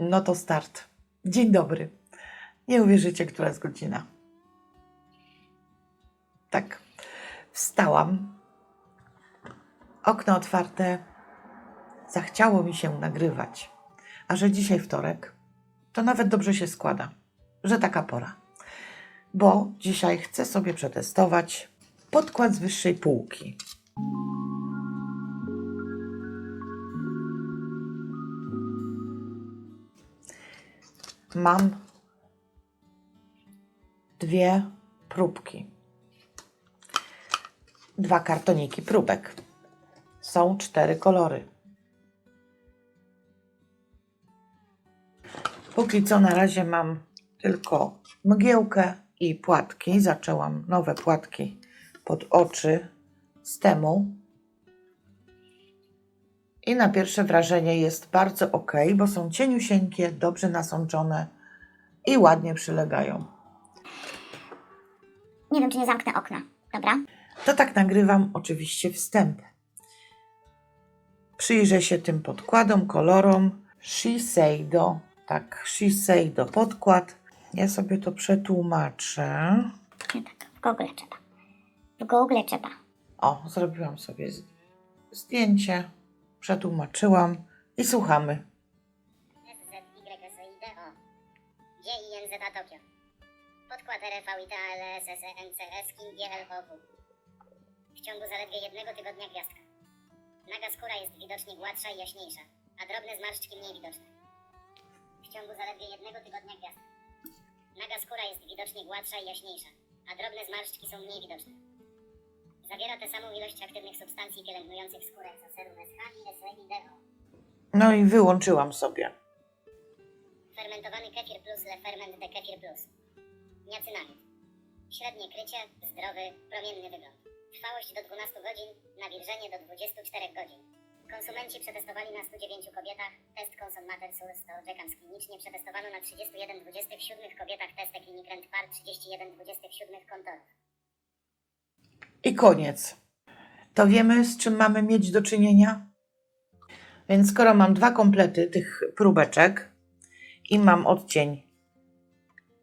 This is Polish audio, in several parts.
No to start. Dzień dobry. Nie uwierzycie, która jest godzina. Tak. Wstałam. Okno otwarte. Zachciało mi się nagrywać. A że dzisiaj wtorek, to nawet dobrze się składa, że taka pora. Bo dzisiaj chcę sobie przetestować podkład z wyższej półki. Mam dwie próbki. Dwa kartoniki próbek. Są cztery kolory. Póki co na razie mam tylko mgiełkę i płatki. Zaczęłam nowe płatki pod oczy z temu. I na pierwsze wrażenie jest bardzo ok, bo są cieniusieńkie, dobrze nasączone i ładnie przylegają. Nie wiem, czy nie zamknę okna. Dobra? To tak nagrywam oczywiście wstęp. Przyjrzę się tym podkładom, kolorom. Shiseido, tak, Shiseido podkład. Ja sobie to przetłumaczę. Nie tak. W Google trzeba. W Google trzeba. O, zrobiłam sobie zdjęcie, przetłumaczyłam i słuchamy. SZYSOIDO GINZ Podkład SSNCS Kim GLOW W ciągu zaledwie jednego tygodnia gwiazdka Naga skóra jest widocznie gładsza i jaśniejsza, a drobne zmarszczki mniej widoczne. W ciągu zaledwie jednego tygodnia gwiazdka Naga skóra jest widocznie gładsza i jaśniejsza, a drobne zmarszczki są mniej widoczne. Zawiera tę samą ilość aktywnych substancji pielęgnujących skórę co serum SH i SLIDO. No i wyłączyłam sobie. Fermentowany kefir plus Le Ferment de Kefir Plus. Niacynamid. Średnie krycie, zdrowy, promienny wygląd. Trwałość do 12 godzin, nawilżenie do 24 godzin. Konsumenci przetestowali na 109 kobietach. Test Consomater Source to Jacams klinicznie przetestowano na 31 27 kobietach. Testy Clinic Rent Par 31 27 kontorów. I koniec. To wiemy, z czym mamy mieć do czynienia? Więc skoro mam dwa komplety tych próbeczek i mam odcień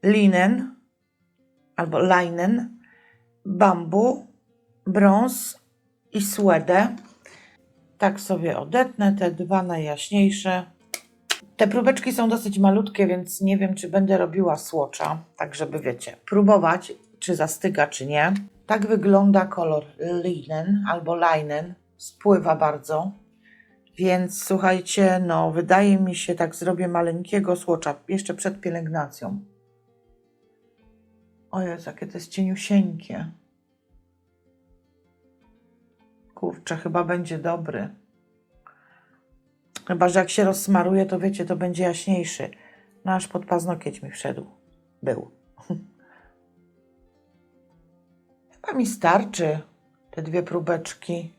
linen albo linen, bambu, brąz i swedę, tak sobie odetnę te dwa najjaśniejsze. Te próbeczki są dosyć malutkie, więc nie wiem, czy będę robiła słocza, tak żeby wiecie, próbować, czy zastyga, czy nie. Tak wygląda kolor linen albo linen. Spływa bardzo. Więc słuchajcie, no wydaje mi się, tak zrobię maleńkiego słocza jeszcze przed pielęgnacją. O Jezu, jakie to jest cieniusieńkie. Kurczę, chyba będzie dobry. Chyba, że jak się rozsmaruje, to wiecie, to będzie jaśniejszy. No pod paznokieć mi wszedł. Był. Chyba mi starczy te dwie próbeczki.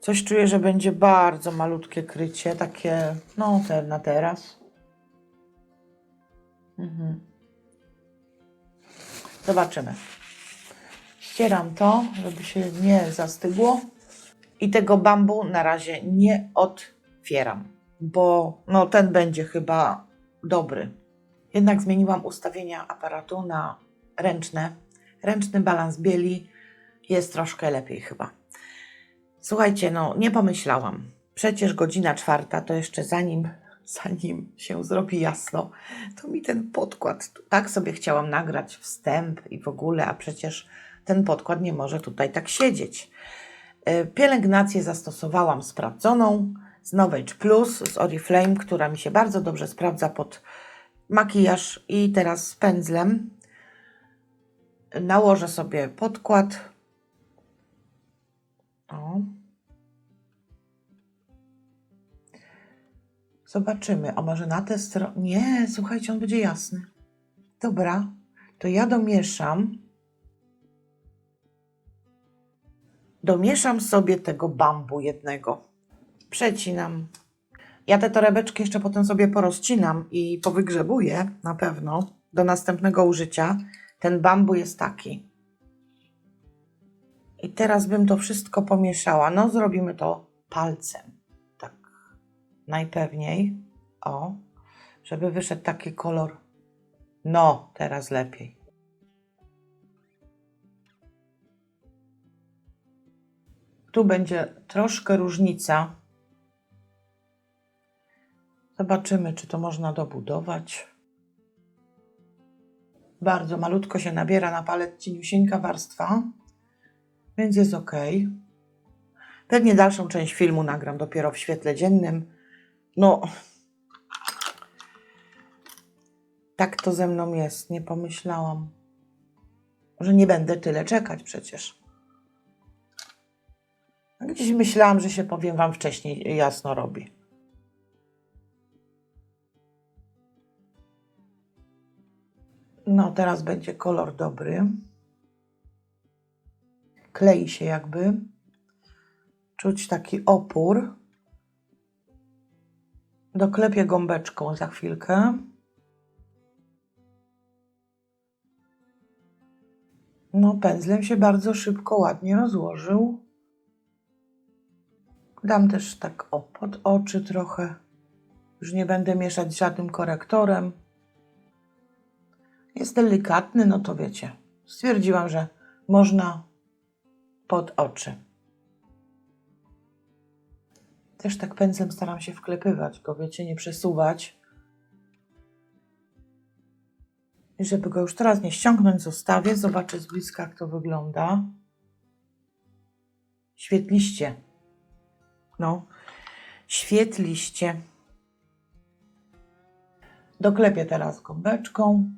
Coś czuję, że będzie bardzo malutkie krycie, takie, no, te na teraz. Mhm. Zobaczymy. Ścieram to, żeby się nie zastygło. I tego bambu na razie nie otwieram, bo no, ten będzie chyba dobry. Jednak zmieniłam ustawienia aparatu na ręczne. Ręczny balans bieli jest troszkę lepiej chyba. Słuchajcie, no nie pomyślałam. Przecież godzina czwarta to jeszcze zanim, zanim się zrobi jasno, to mi ten podkład, tak sobie chciałam nagrać wstęp i w ogóle, a przecież ten podkład nie może tutaj tak siedzieć. E, Pielęgnację zastosowałam sprawdzoną z Novage Plus, z Oriflame, która mi się bardzo dobrze sprawdza pod makijaż i teraz pędzlem nałożę sobie podkład. O. Zobaczymy. A może na tę stronę. Nie, słuchajcie, on będzie jasny. Dobra, to ja domieszam. Domieszam sobie tego bambu jednego. Przecinam. Ja te torebeczki jeszcze potem sobie porozcinam i powygrzebuję na pewno do następnego użycia. Ten bambu jest taki. I teraz bym to wszystko pomieszała. No, zrobimy to palcem. Tak. Najpewniej. O. żeby wyszedł taki kolor. No, teraz lepiej. Tu będzie troszkę różnica. Zobaczymy, czy to można dobudować. Bardzo malutko się nabiera na palet cieniusieńka warstwa, więc jest ok. Pewnie dalszą część filmu nagram dopiero w świetle dziennym. No, tak to ze mną jest. Nie pomyślałam, że nie będę tyle czekać przecież. Gdzieś myślałam, że się powiem Wam wcześniej jasno robi. No, teraz będzie kolor dobry. Klei się jakby. Czuć taki opór. Doklepię gąbeczką za chwilkę. No, pędzlem się bardzo szybko, ładnie rozłożył. Dam też tak o, pod oczy trochę. Już nie będę mieszać żadnym korektorem. Jest delikatny, no to wiecie. Stwierdziłam, że można pod oczy. Też tak pędzlem staram się wklepywać go, wiecie, nie przesuwać. I żeby go już teraz nie ściągnąć, zostawię. Zobaczę z bliska, jak to wygląda. Świetliście. No, świetliście. Doklepię teraz gąbeczką.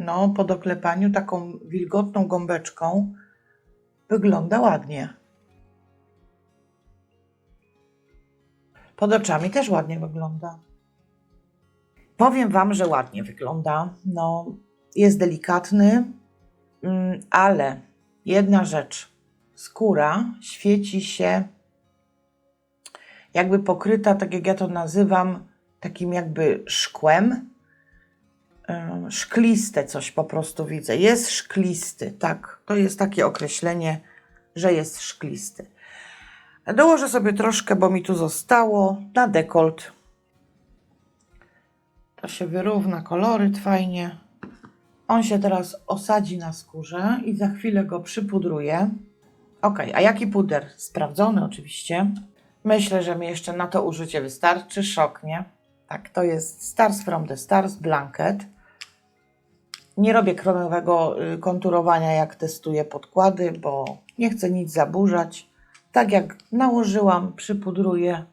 No, po doklepaniu taką wilgotną gąbeczką wygląda ładnie. Pod oczami też ładnie wygląda. Powiem Wam, że ładnie wygląda. No, jest delikatny, mm, ale jedna rzecz. Skóra świeci się jakby pokryta, tak jak ja to nazywam, takim jakby szkłem. Szkliste coś po prostu widzę. Jest szklisty, tak. To jest takie określenie, że jest szklisty. Dołożę sobie troszkę, bo mi tu zostało, na dekolt. To się wyrówna koloryt fajnie. On się teraz osadzi na skórze i za chwilę go przypudruję. Ok, a jaki puder? Sprawdzony oczywiście. Myślę, że mi jeszcze na to użycie wystarczy. Szok, nie? Tak, to jest Stars from the Stars Blanket. Nie robię kromowego y, konturowania, jak testuję podkłady, bo nie chcę nic zaburzać. Tak jak nałożyłam, przypudruję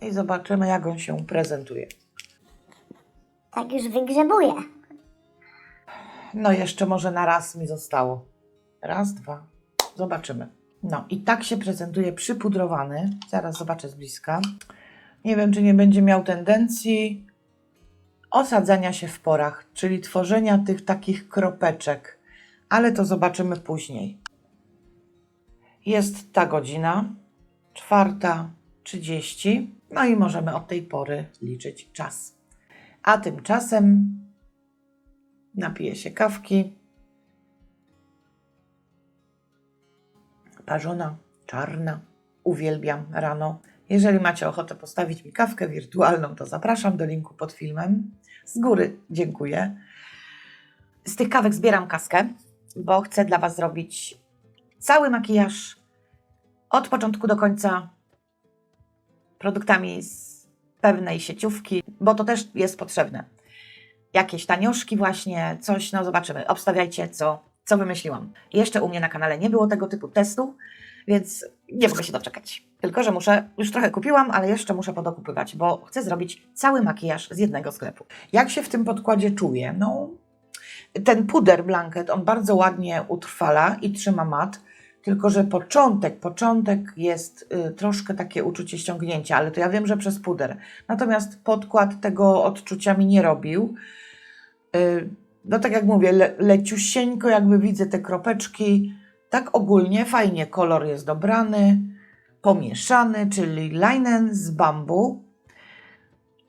i zobaczymy, jak on się prezentuje. Tak już wygrzebuję. No, jeszcze może na raz mi zostało. Raz, dwa. Zobaczymy. No i tak się prezentuje przypudrowany. Zaraz zobaczę z bliska. Nie wiem, czy nie będzie miał tendencji osadzania się w porach, czyli tworzenia tych takich kropeczek, ale to zobaczymy później. Jest ta godzina, czwarta trzydzieści, no i możemy od tej pory liczyć czas. A tymczasem napiję się kawki. Parzona, czarna. Uwielbiam rano. Jeżeli macie ochotę postawić mi kawkę wirtualną, to zapraszam do linku pod filmem. Z góry dziękuję. Z tych kawek zbieram kaskę, bo chcę dla Was zrobić cały makijaż od początku do końca produktami z pewnej sieciówki, bo to też jest potrzebne. Jakieś tanioszki właśnie, coś, no zobaczymy. Obstawiajcie, co, co wymyśliłam. Jeszcze u mnie na kanale nie było tego typu testu, więc nie mogę się doczekać. Tylko, że muszę, już trochę kupiłam, ale jeszcze muszę podokupywać, bo chcę zrobić cały makijaż z jednego sklepu. Jak się w tym podkładzie czuję? No, ten puder blanket, on bardzo ładnie utrwala i trzyma mat, tylko że początek, początek jest y, troszkę takie uczucie ściągnięcia, ale to ja wiem, że przez puder. Natomiast podkład tego odczucia mi nie robił. Y, no tak jak mówię, le, leciusieńko jakby widzę te kropeczki. Tak ogólnie fajnie kolor jest dobrany, pomieszany, czyli linen z bambu.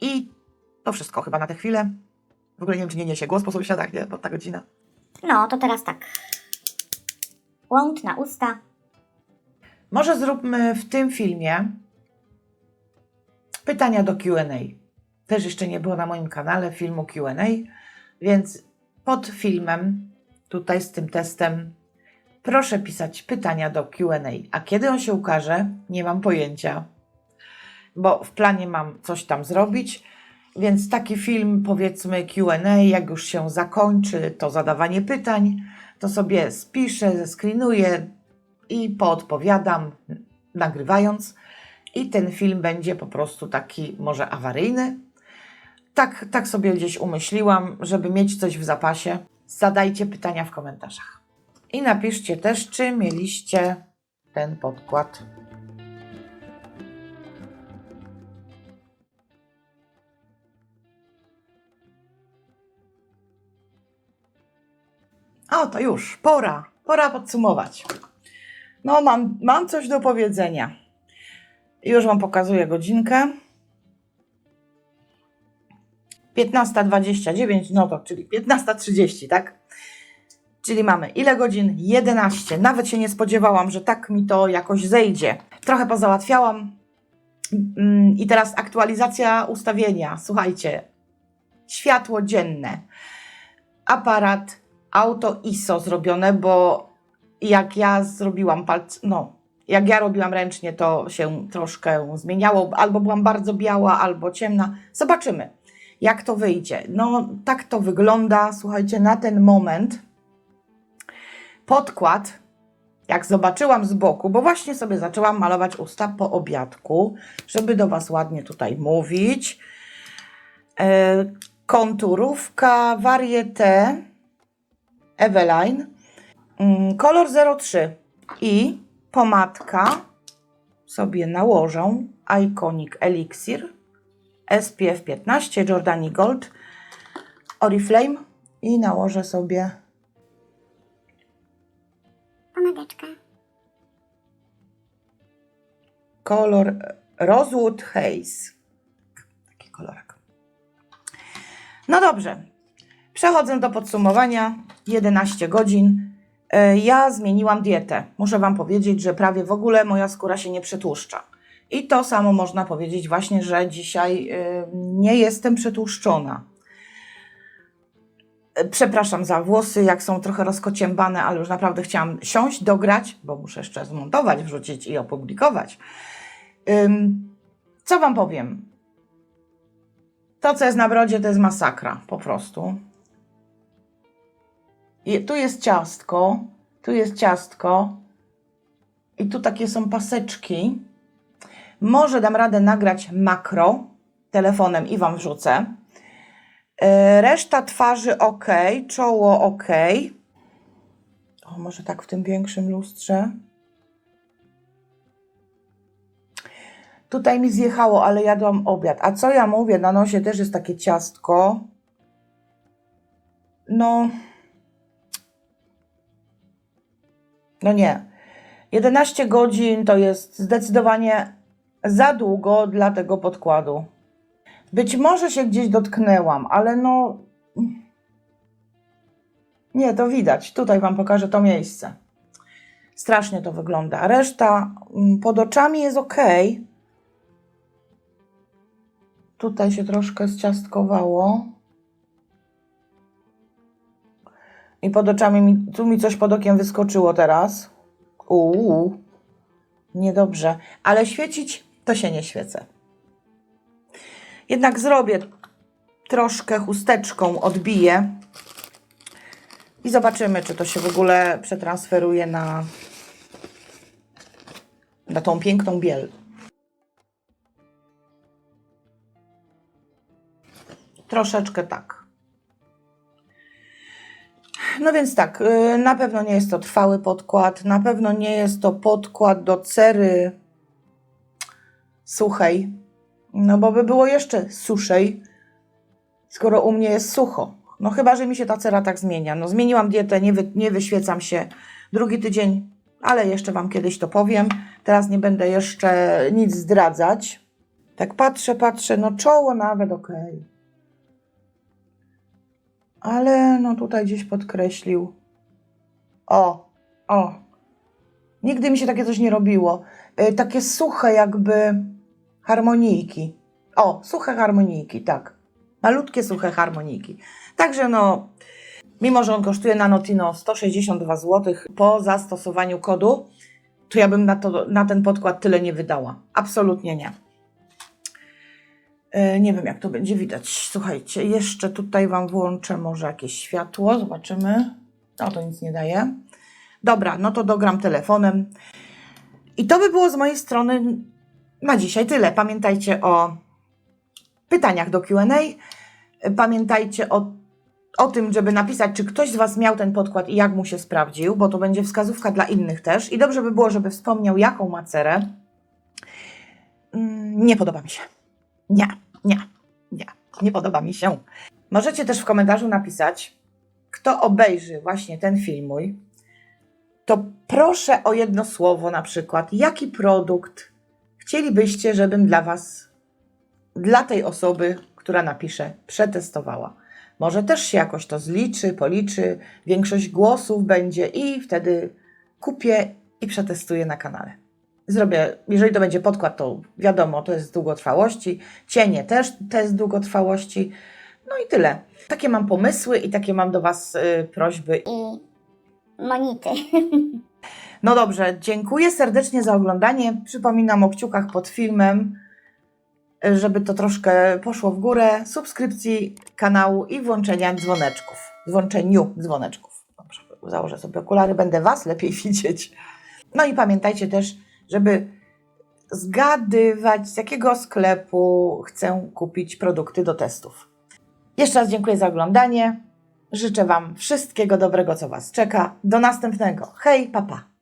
I to wszystko chyba na tę chwilę. W ogóle nie wiem, czy nie niesie głos po sąsiadach, nie? Bo ta godzina. No, to teraz tak. błąd na usta. Może zróbmy w tym filmie pytania do QA. Też jeszcze nie było na moim kanale filmu QA, więc pod filmem, tutaj z tym testem, proszę pisać pytania do QA. A kiedy on się ukaże, nie mam pojęcia, bo w planie mam coś tam zrobić. Więc taki film, powiedzmy QA, jak już się zakończy to zadawanie pytań, to sobie spiszę, zeskrinuję i poodpowiadam, nagrywając. I ten film będzie po prostu taki może awaryjny. Tak, tak sobie gdzieś umyśliłam, żeby mieć coś w zapasie. Zadajcie pytania w komentarzach. I napiszcie też, czy mieliście ten podkład. O, to już, pora, pora podsumować. No, mam, mam coś do powiedzenia. Już Wam pokazuję godzinkę. 15.29, no to czyli 15.30, tak? Czyli mamy ile godzin? 11. Nawet się nie spodziewałam, że tak mi to jakoś zejdzie. Trochę pozałatwiałam. Mm, I teraz aktualizacja ustawienia. Słuchajcie, światło dzienne, aparat auto ISO zrobione, bo jak ja zrobiłam palc, no, jak ja robiłam ręcznie, to się troszkę zmieniało, albo byłam bardzo biała, albo ciemna. Zobaczymy, jak to wyjdzie. No, tak to wygląda, słuchajcie, na ten moment. Podkład, jak zobaczyłam z boku, bo właśnie sobie zaczęłam malować usta po obiadku, żeby do Was ładnie tutaj mówić. E, konturówka Varieté Eveline, mm, kolor 03 i pomadka sobie nałożę Iconic Elixir SPF 15 Jordani Gold Oriflame i nałożę sobie Pomadeczka. kolor Rosewood Haze. Taki kolorek. No dobrze. Przechodzę do podsumowania. 11 godzin. E, Ja zmieniłam dietę. Muszę Wam powiedzieć, że prawie w ogóle moja skóra się nie przetłuszcza. I to samo można powiedzieć właśnie, że dzisiaj y, nie jestem przetłuszczona. Przepraszam za włosy, jak są trochę rozkociębane, ale już naprawdę chciałam siąść, dograć, bo muszę jeszcze zmontować, wrzucić i opublikować. Co Wam powiem? To, co jest na brodzie, to jest masakra, po prostu. I tu jest ciastko, tu jest ciastko i tu takie są paseczki. Może dam radę nagrać makro telefonem i Wam wrzucę. E, Reszta twarzy ok, czoło ok. O, może tak w tym większym lustrze. Tutaj mi zjechało, ale jadłam obiad. A co ja mówię? Na nosie też jest takie ciastko. No. No nie. 11 godzin to jest zdecydowanie za długo dla tego podkładu. Być może się gdzieś dotknęłam, ale no. Nie, to widać. Tutaj Wam pokażę to miejsce. Strasznie to wygląda. Reszta mm, pod oczami jest ok. Tutaj się troszkę zciastkowało. I pod oczami mi, tu mi coś pod okiem wyskoczyło teraz. Uuu, niedobrze. Ale świecić to się nie świecę. Jednak zrobię troszkę chusteczką, odbiję. I zobaczymy, czy to się w ogóle przetransferuje na, na tą piękną biel. Troszeczkę tak. No więc tak, y, na pewno nie jest to trwały podkład, na pewno nie jest to podkład do cery suchej, no bo by było jeszcze suszej, skoro u mnie jest sucho. No chyba, że mi się ta cera tak zmienia. No zmieniłam dietę, nie, wy, nie wyświecam się drugi tydzień, ale jeszcze Wam kiedyś to powiem. Teraz nie będę jeszcze nic zdradzać. Tak patrzę, patrzę, no czoło nawet okej. Ale no tutaj gdzieś podkreślił. O, o, Nigdy mi się takie coś nie robiło. Y, takie suche jakby harmonijki. O, suche harmonijki, tak. Malutkie, suche harmonijki. Także no, mimo że on kosztuje na Notino 162 zł po zastosowaniu kodu, to ja bym na, to, na ten podkład tyle nie wydała. Absolutnie nie. E, Nie wiem, jak to będzie widać. Słuchajcie, jeszcze tutaj Wam włączę może jakieś światło. Zobaczymy. No to nic nie daje. Dobra, no to dogram telefonem. I to by było z mojej strony na dzisiaj tyle. Pamiętajcie o pytaniach do QA. Pamiętajcie o, o tym, żeby napisać, czy ktoś z Was miał ten podkład i jak mu się sprawdził, bo to będzie wskazówka dla innych też. I dobrze by było, żeby wspomniał, jaką ma cerę. Mm, Nie podoba mi się. Nie, nie, nie, nie podoba mi się. Możecie też w komentarzu napisać, kto obejrzy właśnie ten film mój, to proszę o jedno słowo na przykład, jaki produkt chcielibyście, żebym dla Was, dla tej osoby, która napisze, przetestowała. Może też się jakoś to zliczy, policzy, większość głosów będzie i wtedy kupię i przetestuję na kanale. Zrobię, jeżeli to będzie podkład, to wiadomo, to jest długotrwałości, cienie też test długotrwałości, no i tyle. Takie mam pomysły i takie mam do Was y, prośby I monity. No dobrze, dziękuję serdecznie za oglądanie. Przypominam o kciukach pod filmem, żeby to troszkę poszło w górę, subskrypcji kanału i włączenia dzwoneczków. Włączeniu dzwoneczków. Dobrze, założę sobie okulary, będę Was lepiej widzieć. No i pamiętajcie też, żeby zgadywać, z jakiego sklepu chcę kupić produkty do testów. Jeszcze raz dziękuję za oglądanie. Życzę Wam wszystkiego dobrego, co Was czeka. Do następnego. Hej, papa. Pa.